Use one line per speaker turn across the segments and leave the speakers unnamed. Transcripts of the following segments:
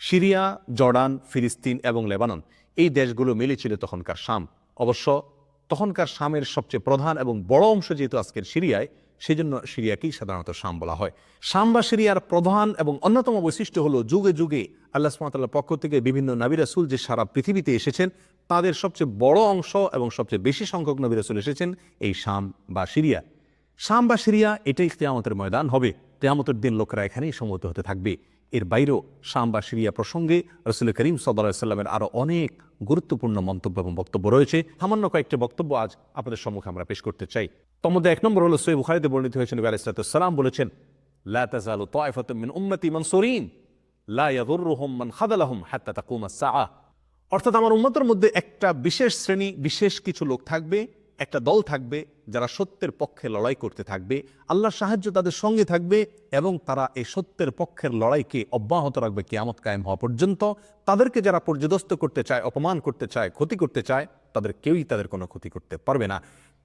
Syria, Jordan, ফিলিস্তিন এবং Lebanon এই দেশগুলো মিলে ছিল তখনকার শাম। অবশ্য তখনকার শামের সবচেয়ে প্রধান এবং বড় অংশ যেহেতু আজকের সিরিয়ায় সেই জন্য সিরিয়াকেই সাধারণত শাম বলা হয়। শাম বা সিরিয়ার প্রধান এবং অন্যতম বৈশিষ্ট্য হলো যুগে যুগে আল্লাহ সুমাতাল্লাহ পক্ষ থেকে বিভিন্ন নবী রাসুল যে সারা পৃথিবীতে এসেছেন, তাদের সবচেয়ে বড় অংশ এবং সবচেয়ে বেশি সংখ্যক নবী রাসুল এসেছেন এই শাম বা সিরিয়া। শাম বা সিরিয়া এটাই কেয়ামতের ময়দান হবে। কেয়ামতের দিন লোকেরা এখানেই সমত হতে থাকবে। এর বাইরেও শাম বা সিরিয়া প্রসঙ্গে রসুল করিম সাল্লামের আরও অনেক গুরুত্বপূর্ণ মন্তব্য এবং বক্তব্য রয়েছে। সামান্য কয়েকটি বক্তব্য আজ আপনাদের সম্মুখে আমরা পেশ করতে চাই। তোর মধ্যে এক নম্বর হলো সৈব বুখারিতে বর্ণিত হয়েছেন নবী আলাইসালাম বলেছেন অর্থাৎ আমার উম্মতের মধ্যে একটা বিশেষ শ্রেণি, বিশেষ কিছু লোক থাকবে, একটা দল থাকবে যারা সত্যের পক্ষে লড়াই করতে থাকবে, আল্লাহর সাহায্য তাদের সঙ্গে থাকবে এবং তারা এই সত্যের পক্ষের লড়াইকে অব্যাহত রাখবে কেয়ামত কায়েম হওয়া পর্যন্ত। তাদেরকে যারা পর্যদস্ত করতে চায়, অপমান করতে চায়, ক্ষতি করতে চায়, তাদের কেউই তাদের কোনো ক্ষতি করতে পারবে না।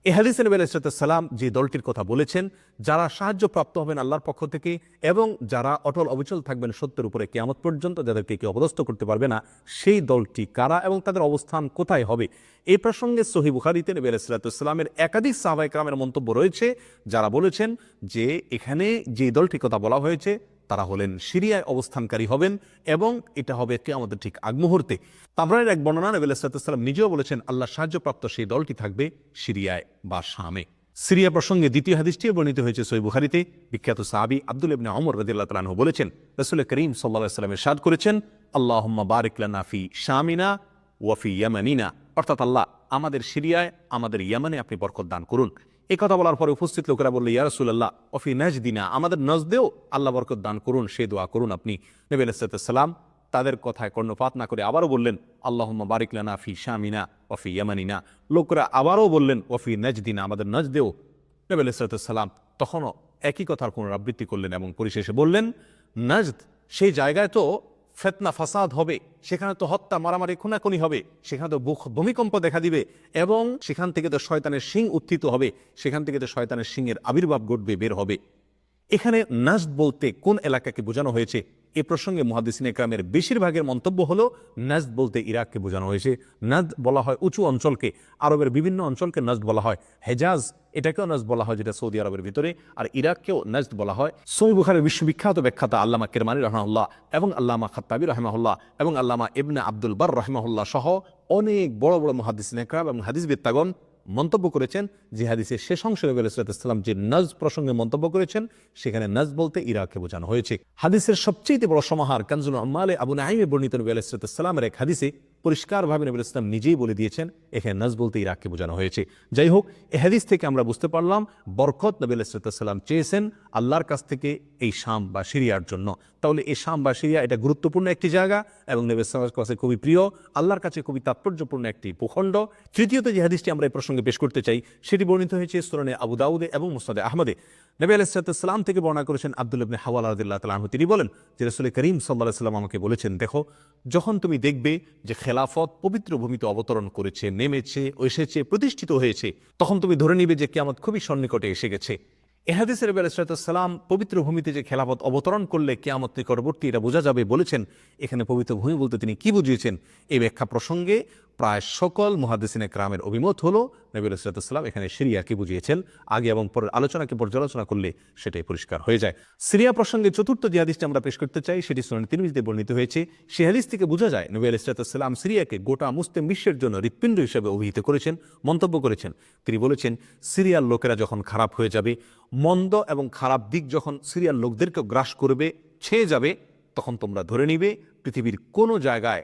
এ হাদিস নবী আলাইসালাম যে দলটির কথা বলেছেন, যারা সাহায্য প্রাপ্ত হবেন আল্লাহর পক্ষ থেকে এবং যারা অটল অবিচল থাকবেন সত্যের উপরে কেয়ামত পর্যন্ত, যাদেরকে কেউ অপদস্থ করতে পারবে না, সেই দলটি কারা এবং তাদের অবস্থান কোথায় হবে? এই প্রসঙ্গে সহি বুখারিতে নবী আলাইসালামের একাধিক সাহবাইকরামের মন্তব্য রয়েছে, যারা বলেছেন যে এখানে যে দলটির কথা বলা হয়েছে, তারা হলেন সিরিয়ায় অবস্থানকারী হবেন এবং এটা হবে কে আমাদের ঠিক আগ মুহূর্তে। তাবরানের এক বর্ণনা নবী আলাইসালাম নিজেও বলেছেন, আল্লাহ সাহায্যপ্রাপ্ত সেই দলটি থাকবে সিরিয়ায় বা শামে। সিরিয়া প্রসঙ্গে দ্বিতীয় হাদিসটিও বর্ণিত হয়েছে সই বুখারিতে। বিখ্যাত সাহাবি আব্দুল ইবনে অমর রদিল্লাহ তালাহ বলেছেন, রসুল করিম সাল্লাহ সাল্লামের সাদ করেছেন আল্লাহ বারিকলানা ফি শামিনা ওয়াফি ইয়ামানিনা। অর্থাৎ আল্লাহ আমাদের সিরিয়ায়, আমাদের ইয়ামানে আপনি বরকত দান করুন। এই কথা বলার পরে উপস্থিত লোকেরা বলল, ইয়া রসুল্লাহ অফি নাজদিনা। আমাদের নজদেও আল্লাহ বরকত দান করুন সে দোয়া করুন আপনি। নবী আলাইসালাম তাদের কথায় কর্ণপাত না করে আবারও বললেন, আল্লাহম্মা বারিকলানা ফি শামিনা অফি ইয়ামানিনা। লোকরা আবারও বললেন ওফি নজদিনা। আমাদের নজদেও নবী আলাইসালাম তখনও একই কথার পুনরাবৃত্তি করলেন এবং পরিশেষে বললেন, নজদ, সেই জায়গায় তো ফেতনা, ফাসাদ হবে। সেখানে তো হত্যা, মারামারি, খুনাখুনি হবে। সেখানে তো ভূমিকম্প দেখা দিবে এবং সেখান থেকে তো শয়তানের শিং উত্থিত হবে। সেখান থেকে তো শয়তানের শিংয়ের আবির্ভাব ঘটবে, বের হবে। এখানে নাজ বলতে কোন এলাকাকে বোঝানো হয়েছে? এ প্রসঙ্গে মহাদিসিন একরামের বেশিরভাগের মন্তব্য হলো নাজ বলতে ইরাককে বোঝানো হয়েছে। নাজ বলা হয় উঁচু অঞ্চলকে, আরবের বিভিন্ন অঞ্চলকে নাজ বলা হয়। হেজাজ, এটাকেও নাজ বলা হয় যেটা সৌদি আরবের ভিতরে, আর ইরাককেও নাজ বলা হয়। সৌদি বুখারের বিশ্ববিখ্যাত ব্যাখ্যাতা আল্লামা কেরমানি রহমাউল্লাহ এবং আল্লামা খাত্তাবি রহমাহুল্লাহ এবং আল্লামা ইবনে আব্দুল বার রহমাহুল্লাহ সহ অনেক বড় বড় মহাদিসিন একরাম এবং হাদিস বিত্তাগণ মন্তব্য করেছেন যে হাদিসের শেষ অংশে নবী আলাইসালাম যে নাজ প্রসঙ্গে মন্তব্য করেছেন, সেখানে নাজ বলতে ইরাকে বোঝানো হয়েছে। হাদিসের সবচেয়ে বড় সমাহার কানজুল আম্মালে আবু নাহিমে বর্ণিত নবী আলাইসালামের এক হাদিসে পরিষ্কারভাবে নবী ইসলাম নিজেই বলে দিয়েছেন, এখানে নজ বলতে ইরাককে বোঝানো হয়েছে। যাই হোক এ হাদিস থেকে আমরা বুঝতে পারলাম, বরকত নবী আলাইসালাম চেয়েছেন আল্লাহর কাছ থেকে এই শাম বা সিরিয়ার জন্য। তাহলে এই শাম বা সিরিয়া এটা গুরুত্বপূর্ণ একটি জায়গা এবং নবী ইসলামের কাছে খুবই প্রিয়। আল্লাহর কাছে খুবই তাৎপর্যপূর্ণ একটি ভূখণ্ড। তৃতীয়ত যে হাদিসটি আমরা এই প্রসঙ্গে পেশ করতে চাই, সেটি বর্ণিত হয়েছে সুরানে আবু দাউদে এবং মুসাদে আহমদে। নবী আলাইসালাম থেকে বর্ণনা করেছেন আব্দুল ইবনে হাওয়াল আদিল্লাহ তালাহ তিনি বলেন যে রসুল করিম সাল্লাহ সাল্লাম আমাকে বলেছেন, দেখো, যখন তুমি দেখবে যে খেলাফত পবিত্র ভূমিতে অবতরণ করেছে, নেমেছে এসেছে, প্রতিষ্ঠিত হয়েছে। তখন তুমি ধরে নিবে যে কেয়ামত খুবই সন্নিকটে এসে গেছে। এহাদিসের আলাইসালাম পবিত্র ভূমিতে যে খেলাফত অবতরণ করলে কেয়ামত নিকটবর্তী, এটা বোঝা যাবে বলেছেন। এখানে পবিত্র ভূমি বলতে তিনি কি বুঝিয়েছেন? এই ব্যাখ্যা প্রসঙ্গে প্রায় সকল মহাদিসিনে ক্রামের অভিমত হলো নবী আলাইসালাম এখানে সিরিয়াকে বুঝিয়েছেন। আগে এবং পরের আলোচনাকে পর্যালোচনা করলে সেটাই পরিষ্কার হয়ে যায়। সিরিয়া প্রসঙ্গে চতুর্থ যে হাদিসটি আমরা পেশ করতে চাই, সেটি শুনে তিরমিজিতে বর্ণিত হয়েছে। সে হাদিস থেকে বোঝা যায়, নবী আলাইসালাম সিরিয়াকে গোটা মুসলিম বিশ্বের জন্য হৃৎপিণ্ড হিসেবে অভিহিত করেছেন, মন্তব্য করেছেন। তিনি বলেছেন, সিরিয়ার লোকেরা যখন খারাপ হয়ে যাবে, মন্দ এবং খারাপ দিক যখন সিরিয়ার লোকদেরকে গ্রাস করবে, ছেয়ে যাবে, তখন তোমরা ধরে নিবে, পৃথিবীর কোনো জায়গায়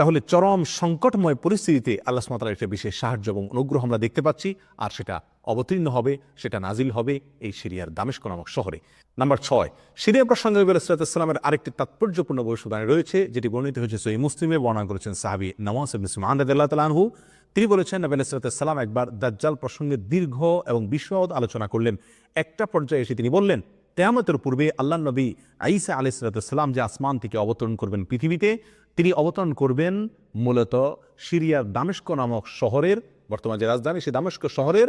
তাহলে চরম সংকটময় পরিস্থিতিতে আল্লাহ সুমাতার একটা বিশেষ সাহায্য এবং অনুগ্রহ আমরা দেখতে পাচ্ছি। আর সেটা অবতীর্ণ হবে, সেটা নাজিল হবে এই সিরিয়ার দামেস্ক নামক শহরে। নাম্বার ছয়, সিরিয়া প্রসঙ্গে নবী আলাইসালামের আরেকটি তাৎপর্যপূর্ণ ভবিষ্যবাণী রয়েছে, যেটি বর্ণিত হয়েছে সই মুসলিমে, বর্ণনা করেছেন সাহাবি নওয়াজ ইসলাম তালানহু তিনি বলেছেন, নবী আলাইসালাম একবার দাজ্জাল প্রসঙ্গে দীর্ঘ এবং বিশদ আলোচনা করলেন। একটা পর্যায়ে এসে তিনি বললেন তেয়ামতের পূর্বে আল্লাহ নবী আইসা আলাইসালাম যে আসমান থেকে অবতরণ করবেন পৃথিবীতে, তিনি অবতরণ করবেন মূলত সিরিয়ার দামেস্ক নামক শহরের, বর্তমান যে রাজধানী সে দামেস্ক শহরের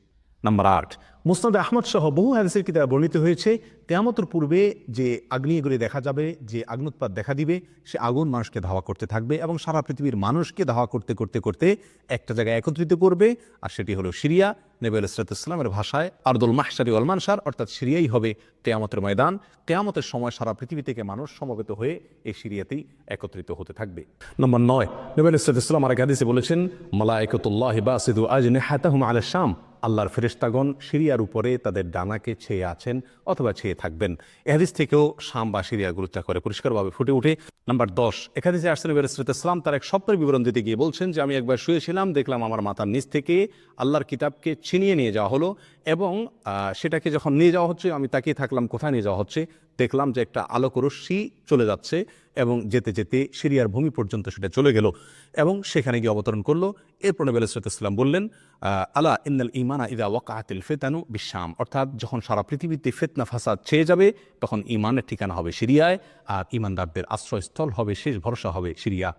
নাম্বার আট মুসনাদ আহমদ সহ বহু হাদিসের কিতাবে বর্ণিত হয়েছে তেয়ামতের পূর্বে যে আগ্নেয়গুলি দেখা যাবে, যে আগ্নুৎপাত দেখা দিবে, সে আগুন মানুষকে ধাওয়া করতে থাকবে এবং সারা পৃথিবীর মানুষকে ধাওয়া করতে করতে করতে একটা জায়গায় একত্রিত করবে, আর সেটি হলো সিরিয়া। নেবে ইসলামের ভাষায় আরদুল মাহসারি অলমানসার অর্থাৎ সিরিয়াই হবে তেয়ামতের ময়দান। তেয়ামতের সময় সারা পৃথিবী থেকে মানুষ সমবেত হয়ে এই সিরিয়াতেই একত্রিত হতে থাকবে। নম্বর নয় নবী ইসলাম আর হাদিসে বলেছেন, মালায়কতুল্লাহ বাসিদু আজ নেহাতাহুম আল শাম আল্লাহর ফেরিস্তাগণ সিরিয়ার উপরে তাদের ডানাকে ছেয়ে আছেন অথবা ছেয়ে থাকবেন। এহাদিস থেকেও শাম বা সিরিয়া গুরুত্ব করে। পরিষ্কারভাবে ফুটে উঠে নাম্বার দশ। এখানে যে আসলে ইসলাম তার এক স্বপ্নের বিবরণ দিতে গিয়ে বলছেন যে, আমি একবার শুয়েছিলাম, দেখলাম আমার মাথার নিচ থেকে আল্লাহর কিতাবকে ছিনিয়ে নিয়ে যাওয়া হলো। এবং সেটাকে যখন নিয়ে যাওয়া হচ্ছে, আমি তাকিয়ে থাকলাম, কোথায় নিয়ে যাওয়া হচ্ছে, দেখলাম যে একটা আলোক রশ্মি চলে যাচ্ছে এবং যেতে যেতে সিরিয়ার ভূমি পর্যন্ত সেটা চলে গেল এবং সেখানে গিয়ে অবতরণ করল। এরপর নবী আলাইসালাম বললেন আলা ইন্নাল ইমানা ইদা ওয়াকাতিল ফেতানু বিশ্বাম অর্থাৎ যখন সারা পৃথিবীতে ফেতনা ফাসাদ ছেয়ে যাবে, তখন ইমানের ঠিকানা হবে সিরিয়ায়, আর ইমানদারদের আশ্রয়স্থল হবে, শেষ ভরসা হবে সিরিয়া।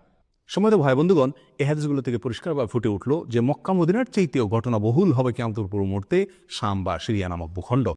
সময় ভাই বন্ধুগণ এ হাদিসগুলো থেকে পরিষ্কারভাবে ফুটে উঠল যে মক্কা মদিনার চাইতেও ঘটনা বহুল হবে কেমন পুরো মুহূর্তে শাম বা সিরিয়া নামক ভূখণ্ড।